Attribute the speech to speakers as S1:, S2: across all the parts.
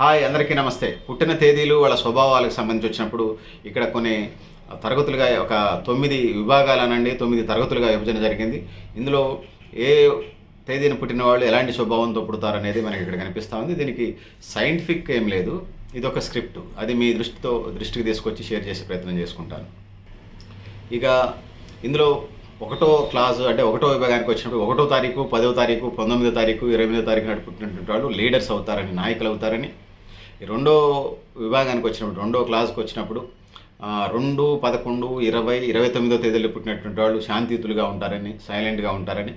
S1: Hi అందరికీ నమస్తే. పుట్టిన తేదీలు వాళ్ళ స్వభావాలకు సంబంధించి వచ్చినప్పుడు ఇక్కడ కొన్ని తరగతులుగా ఒక తొమ్మిది విభాగాలనండి తొమ్మిది తరగతులుగా విభజన జరిగింది. ఇందులో ఏ తేదీన పుట్టిన వాళ్ళు ఎలాంటి స్వభావంతో పుడతారనేది మనకి ఇక్కడ కనిపిస్తూ ఉంది. దీనికి సైంటిఫిక్ ఏం లేదు. ఇది ఒక స్క్రిప్ట్. అది మీ దృష్టితో దృష్టికి తీసుకొచ్చి షేర్ చేసే ప్రయత్నం చేసుకుంటాను. ఇక ఇందులో ఒకటో క్లాసు అంటే ఒకటో విభాగానికి వచ్చినప్పుడు ఒకటో తారీఖు పదో తారీఖు పంతొమ్మిదో తారీఖు ఇరవై ఎనిమిదో తారీఖు నాడు పుట్టినటువంటి వాళ్ళు లీడర్స్ అవుతారని నాయకులు అవుతారని రెండో విభాగానికి వచ్చినప్పుడు రెండో క్లాస్కి వచ్చినప్పుడు రెండు పదకొండు ఇరవై ఇరవై తొమ్మిదో తేదీలో పుట్టినటువంటి వాళ్ళు శాంతియుతులుగా ఉంటారని సైలెంట్గా ఉంటారని.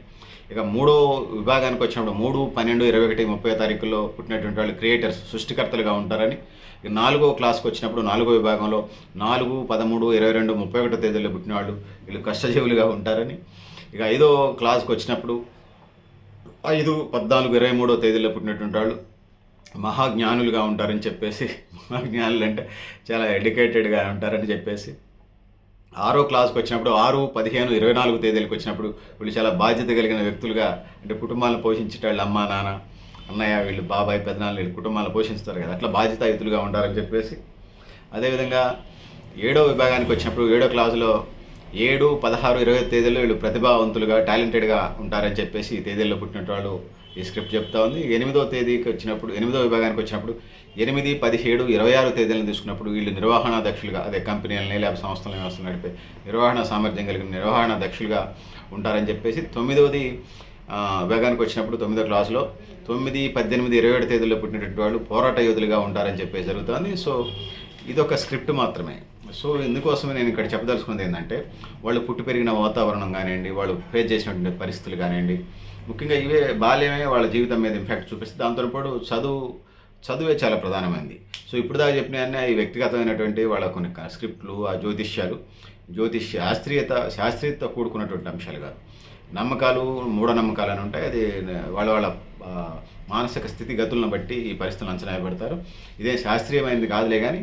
S1: ఇక మూడో విభాగానికి వచ్చినప్పుడు మూడు పన్నెండు ఇరవై ఒకటి ముప్పై తారీఖుల్లో పుట్టినటువంటి వాళ్ళు క్రియేటర్స్ సృష్టికర్తలుగా ఉంటారని. ఇక నాలుగో క్లాస్కి వచ్చినప్పుడు నాలుగో విభాగంలో నాలుగు పదమూడు ఇరవై రెండు ముప్పై ఒకటో తేదీలో పుట్టిన వాళ్ళు వీళ్ళు కష్టజీవులుగా ఉంటారని. ఇక ఐదో క్లాస్కి వచ్చినప్పుడు ఐదు పద్నాలుగు ఇరవై మూడో తేదీలో పుట్టినటువంటి వాళ్ళు మహాజ్ఞానులుగా ఉంటారని చెప్పేసి మహాజ్ఞానులు అంటే చాలా ఎడ్యుకేటెడ్గా ఉంటారని చెప్పేసి ఆరో క్లాస్కి వచ్చినప్పుడు ఆరు పదిహేను ఇరవై నాలుగు తేదీలకు వచ్చినప్పుడు వీళ్ళు చాలా బాధ్యత కలిగిన వ్యక్తులుగా అంటే కుటుంబాలను పోషించేటోళ్ళు అమ్మ నాన్న అన్నయ్య వీళ్ళు బాబాయ్ పెదనాన్న వీళ్ళు కుటుంబాలను పోషిస్తారు కదా. అట్లా బాధ్యతాయుతులుగా ఉంటారని చెప్పేసి అదేవిధంగా ఏడో విభాగానికి వచ్చినప్పుడు ఏడో క్లాసులో ఏడు పదహారు ఇరవై తేదీల్లో వీళ్ళు ప్రతిభావంతులుగా టాలెంటెడ్గా ఉంటారని చెప్పేసి ఈ తేదీల్లో పుట్టిన వాళ్ళు ఈ స్క్రిప్ట్ చెప్తా ఉంది. ఎనిమిదో తేదీకి వచ్చినప్పుడు ఎనిమిదో విభాగానికి వచ్చినప్పుడు ఎనిమిది పదిహేడు ఇరవై ఆరు తేదీలను తీసుకున్నప్పుడు వీళ్ళు నిర్వహణ దక్షులుగా అదే కంపెనీలని లేదా సంస్థల వ్యవస్థలు నడిపే నిర్వహణ సామర్థ్యం కలిగిన నిర్వహణ దక్షులుగా ఉంటారని చెప్పేసి తొమ్మిదవది విభాగానికి వచ్చినప్పుడు తొమ్మిదో క్లాసులో తొమ్మిది పద్దెనిమిది ఇరవై ఏడు తేదీల్లో పుట్టినటువంటి వాళ్ళు పోరాట యోధులుగా ఉంటారని చెప్పేసి జరుగుతుంది. సో ఇదొక స్క్రిప్ట్ మాత్రమే. సో ఎందుకోసమే నేను ఇక్కడ చెప్పదలుచుకున్నది ఏంటంటే వాళ్ళు పుట్టి పెరిగిన వాతావరణం కానివ్వండి వాళ్ళు ఫేస్ చేసినటువంటి పరిస్థితులు కానివ్వండి ముఖ్యంగా ఇవే బాల్యమే వాళ్ళ జీవితం మీద ఇంపాక్ట్ చూపిస్తుంది దాంతోపాటు చదువు చదువే చాలా ప్రధానమైంది. సో ఇప్పుడు దాకా చెప్పిన ఈ వ్యక్తిగతమైనటువంటి వాళ్ళ కొన్ని స్క్రిప్ట్లు ఆ జ్యోతిష్యాలు జ్యోతిష్ శాస్త్రీయత శాస్త్రీయత కూడుకున్నటువంటి అంశాలు కాదు. నమ్మకాలు మూఢనమ్మకాలు అని ఉంటాయి. అది వాళ్ళ వాళ్ళ మానసిక స్థితిగతులను బట్టి ఈ పరిస్థితులు అంచనా పెడతారు ఇదే శాస్త్రీయమైనది కాదులే కానీ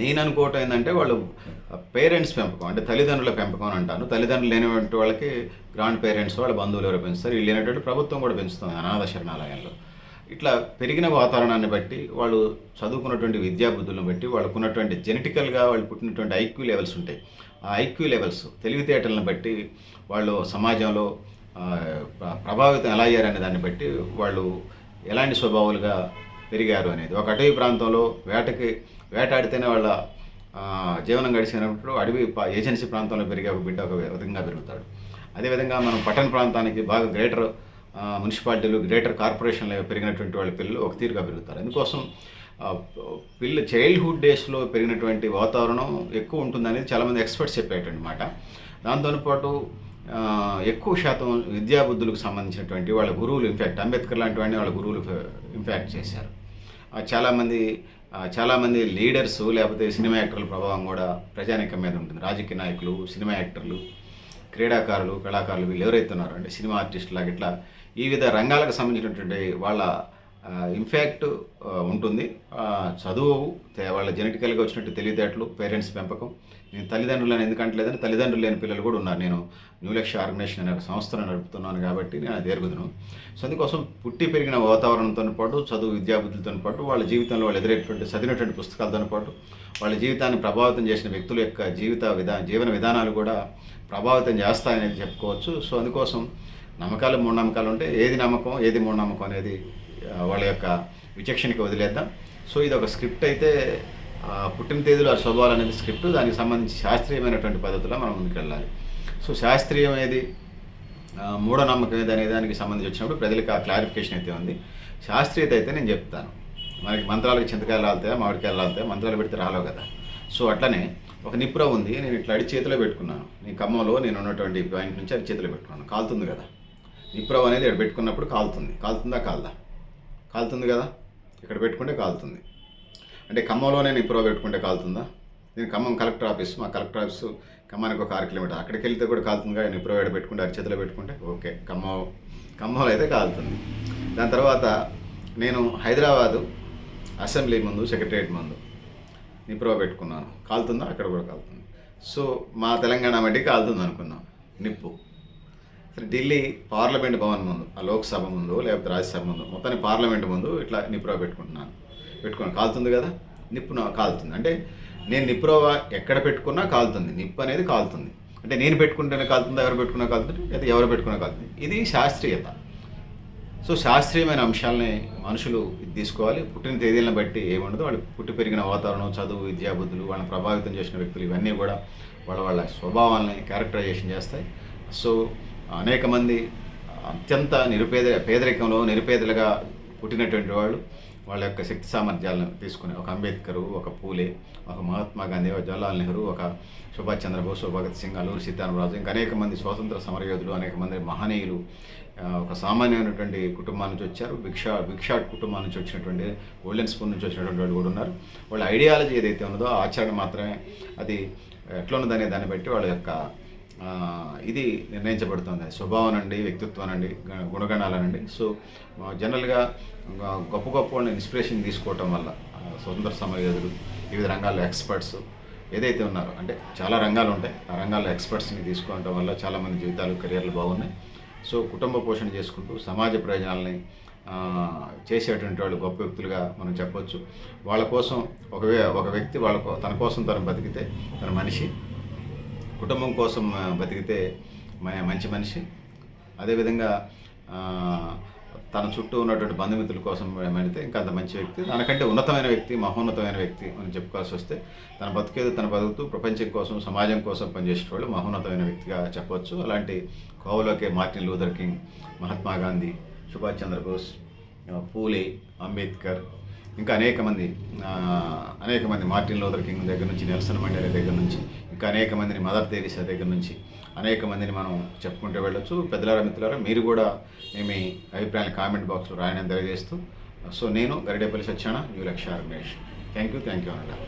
S1: నేను అనుకోవటం ఏంటంటే వాళ్ళు పేరెంట్స్ పెంపకం అంటే తల్లిదండ్రుల పెంపకం అని అంటాను తల్లిదండ్రులు లేనటువంటి వాళ్ళకి గ్రాండ్ పేరెంట్స్ వాళ్ళ బంధువులు ఎవరు పెంచుతారు. వీళ్ళు లేనటువంటి ప్రభుత్వం కూడా పెంచుతుంది అనాథ శరణాలయంలో. ఇట్లా పెరిగిన వాతావరణాన్ని బట్టి వాళ్ళు చదువుకున్నటువంటి విద్యా బుద్ధులను బట్టి వాళ్ళకున్నటువంటి జెనెటికల్గా వాళ్ళు పుట్టినటువంటి ఐక్యూ లెవెల్స్ ఉంటాయి. ఆ ఐక్యూ లెవెల్స్ తెలివితేటలను బట్టి వాళ్ళు సమాజంలో ప్రభావితం ఎలా అయ్యారనే దాన్ని బట్టి వాళ్ళు ఎలాంటి స్వభావాలుగా పెరిగారు అనేది. ఒక అటవీ ప్రాంతంలో వేటకి వేటాడితేనే వాళ్ళ జీవనం గడిచినప్పుడు అడవి ఏజెన్సీ ప్రాంతంలో పెరిగే ఒక బిడ్డ ఒక విధంగా పెరుగుతాడు. అదేవిధంగా మనం పట్టణ ప్రాంతానికి బాగా గ్రేటర్ మున్సిపాలిటీలు గ్రేటర్ కార్పొరేషన్లో పెరిగినటువంటి వాళ్ళ పిల్లలు ఒక తీరుగా పెరుగుతారు. అందుకోసం పిల్ల చైల్డ్హుడ్ డేస్లో పెరిగినటువంటి వాతావరణం ఎక్కువ ఉంటుందనేది చాలామంది ఎక్స్పర్ట్స్ చెప్పేటువంటి మాట దాంతోపాటు ఎక్కువ శాతం విద్యాబుద్ధులకు సంబంధించినటువంటి వాళ్ళ గురువులు ఇన్ఫ్యాక్ట్ అంబేద్కర్ లాంటి వాడిని వాళ్ళ గురువులు ఇంపాక్ట్ చేశారు. చాలామంది చాలామంది లీడర్స్ లేకపోతే సినిమా యాక్టర్ల ప్రభావం కూడా ప్రజానీకం మీద ఉంటుంది. రాజకీయ నాయకులు సినిమా యాక్టర్లు క్రీడాకారులు కళాకారులు వీళ్ళు ఎవరైతే ఉన్నారో అంటే సినిమా ఆర్టిస్టులు లాగా ఇట్లా ఈ విధ రంగాలకు సంబంధించినటువంటి వాళ్ళ ఇన్ఫ్యాక్ట్ ఉంటుంది. చదువు వాళ్ళ జెనెటికల్గా వచ్చినట్టు తెలివితేటలు పేరెంట్స్ పెంపకం. నేను తల్లిదండ్రులను ఎందుకంటలేదని తల్లిదండ్రులు లేని పిల్లలు కూడా ఉన్నారు. నేను న్యూ లక్ష్య ఆర్గనైజేషన్ అనే సంస్థను నడుపుతున్నాను కాబట్టి నేను అది ఎరుగుదును. సో అందుకోసం పుట్టి పెరిగిన వాతావరణంతో పాటు చదువు విద్యాబుద్ధులతో పాటు వాళ్ళ జీవితంలో వాళ్ళు ఎదురేటువంటి చదివినటువంటి పుస్తకాలతో పాటు వాళ్ళ జీవితాన్ని ప్రభావితం చేసిన వ్యక్తుల యొక్క జీవిత విధా జీవన విధానాలు కూడా ప్రభావితం చేస్తాయనేది చెప్పుకోవచ్చు. సో అందుకోసం నమ్మకాలు మూఢనమ్మకాలు ఉంటే ఏది నమ్మకం ఏది మూఢనమ్మకం అనేది వాళ్ళ యొక్క విచక్షణకి వదిలేద్దాం. సో ఇది ఒక స్క్రిప్ట్ అయితే పుట్టిన తేదీలు ఆ చదవాలనేది స్క్రిప్ట్. దానికి సంబంధించి శాస్త్రీయమైనటువంటి పద్ధతిలో మనం ముందుకెళ్ళాలి. సో శాస్త్రీయం ఏది? మూఢనమ్మకం ఏది అనే దానికి సంబంధించి వచ్చినప్పుడు ప్రజలకు ఆ క్లారిఫికేషన్ అయితే ఉంది. శాస్త్రీయత అయితే నేను చెప్తాను. మనకి మంత్రాలకు చింతకాయలు రాలుతాయా మామిడికాయలు రాలుతాయా మంత్రాలు పెడితే రాలేవు కదా. సో అట్లనే ఒక నిప్పుర ఉంది నేను ఇట్లా అడి చేతిలో పెట్టుకున్నాను. నీ ఖమ్మంలో నేను ఉన్నటువంటి పాయింట్ నుంచి అది చేతిలో పెట్టుకున్నాను. కాలుతుంది కదా. నిప్రవ్ అనేది ఇక్కడ పెట్టుకున్నప్పుడు కాలుతుంది. కాలుతుందా? కాలదా? కాలుతుంది కదా? ఇక్కడ పెట్టుకుంటే కాలుతుంది. అంటే ఖమ్మంలోనే ఇప్పుడు పెట్టుకుంటే కాలుతుందా? నేను ఖమ్మం కలెక్టర్ ఆఫీస్ మా కలెక్టర్ ఆఫీస్ ఖమ్మానికి ఒక ఆరు కిలోమీటర్. అక్కడికి వెళ్తే కూడా కాలుతుంది కదా? నిప్రో ఎక్కడ పెట్టుకుంటే అరిచేతిలో పెట్టుకుంటే? ఓకే. ఖమ్మం ఖమ్మంలో అయితే కాలుతుంది. దాని తర్వాత నేను హైదరాబాదు అసెంబ్లీ ముందు సెక్రటరియట్ ముందు నిప్రో పెట్టుకున్నాను. కాలుతుందా? అక్కడ కూడా కాలుతుంది. సో మా తెలంగాణ మట్టి కాలుతుంది అనుకున్నాం. నిప్పు. ఢిల్లీ పార్లమెంట్ భవన్ ముందు ఆ లోక్సభ ముందు లేకపోతే రాజ్యసభ ముందు మొత్తాన్ని పార్లమెంట్ ముందు ఇట్లా నిప్రో పెట్టుకుంటున్నాను. పెట్టుకుని కాలుతుంది కదా? నిప్పు కాలుతుంది. అంటే నేను నిప్రో ఎక్కడ పెట్టుకున్నా కాలుతుంది. నిప్పు అనేది కాలుతుంది. అంటే నేను పెట్టుకుంటేనే కాలుతుంది ఎవరు పెట్టుకున్నా కాలుతుంది లేదా ఎవరు పెట్టుకున్నా కాలుతుంది. ఇది శాస్త్రీయత. సో శాస్త్రీయమైన అంశాలని మనుషులు తీసుకోవాలి. పుట్టిన తేదీలను బట్టి ఏముండదు. వాళ్ళు పుట్టి పెరిగిన వాతావరణం చదువు విద్యాబుద్ధులు వాళ్ళని ప్రభావితం చేసిన వ్యక్తులు ఇవన్నీ కూడా వాళ్ళ వాళ్ళ స్వభావాలని క్యారెక్టరైజేషన్ చేస్తాయి. సో అనేక మంది అత్యంత నిరుపేద పేదరికంలో నిరుపేదలుగా పుట్టినటువంటి వాళ్ళు వాళ్ళ యొక్క శక్తి సామర్థ్యాలను తీసుకుని ఒక అంబేద్కరు ఒక పూలే ఒక మహాత్మా గాంధీ ఒక జవహర్లాల్ నెహ్రూ ఒక సుభాష్ చంద్రబోస్ భగత్ సింగ్ అల్లూరి సీతారామరాజు ఇంకా అనేక మంది స్వాతంత్ర సమరయోధులు అనేక మంది మహనీయులు ఒక సామాన్యమైనటువంటి కుటుంబాల నుంచి వచ్చారు. భిక్షా భిక్షాట్ కుటుంబాల నుంచి వచ్చినటువంటి గోల్డెన్ స్పూన్ నుంచి వచ్చినటువంటి వాళ్ళు కూడా ఉన్నారు. వాళ్ళ ఐడియాలజీ ఏదైతే ఉన్నదో ఆచరణ మాత్రమే అది ఎట్లా ఉన్నదనే దాన్ని బట్టి వాళ్ళ యొక్క ఇది నిర్ణయించబడుతుంది. స్వభావం నుండి వ్యక్తిత్వం నుండి గ- గుణగణాలనండి సో జనరల్గా గ- గొప్ప గొప్ప వాళ్ళని ఇన్స్పిరేషన్ తీసుకోవటం వల్ల స్వతంత్ర సమయోధులు వివిధ రంగాల్లో ఎక్స్పర్ట్స్ ఏదైతే ఉన్నారో అంటే చాలా రంగాలు ఉంటాయి. ఆ రంగాల్లో ఎక్స్పర్ట్స్ని తీసుకోవటం వల్ల చాలామంది జీవితాలు కెరియర్లు బాగున్నాయి. సో కుటుంబ పోషణ చేసుకుంటూ సమాజ ప్రయోజనాలని చేసేటువంటి వాళ్ళు గొప్ప వ్యక్తులుగా మనం చెప్పొచ్చు. వాళ్ళ కోసం ఒక ఒక వ్యక్తి వాళ్ళ తన కోసం తను బతికితే తన మనిషి. కుటుంబం కోసం బతికితే మంచి మనిషి. అదేవిధంగా తన చుట్టూ ఉన్నటువంటి బంధుమిత్రుల కోసం ఏమైతే ఇంకా అంత మంచి వ్యక్తి. దానికంటే ఉన్నతమైన వ్యక్తి మహోన్నతమైన వ్యక్తి అని చెప్పుకోవాల్సి వస్తే తన బతికేది తన బతుకుతూ ప్రపంచం కోసం సమాజం కోసం పనిచేసేవాళ్ళు మహోన్నతమైన వ్యక్తిగా చెప్పవచ్చు. అలాంటి కోవలోకే Martin Luther King Mahatma Gandhi Subhash Chandrabose Phule Ambedkar ఇంకా అనేక మంది అనేక మంది మార్టిన్ లూథర్ కింగ్ దగ్గర నుంచి నెల్సన్ మండేలా దగ్గర నుంచి ఇంకా అనేక మందిని మదర్ తెరీసా దగ్గర నుంచి అనేక మందిని మనం చెప్పుకుంటూ వెళ్ళొచ్చు. పెద్దలారా మిత్రులారా మీరు కూడా మీ అభిప్రాయాలు కామెంట్ బాక్స్లో రాయడం తెలియజేస్తూ సో నేను Garidepalli సత్యాన new Lakshya Ramesh thank you thank you అన్నమాట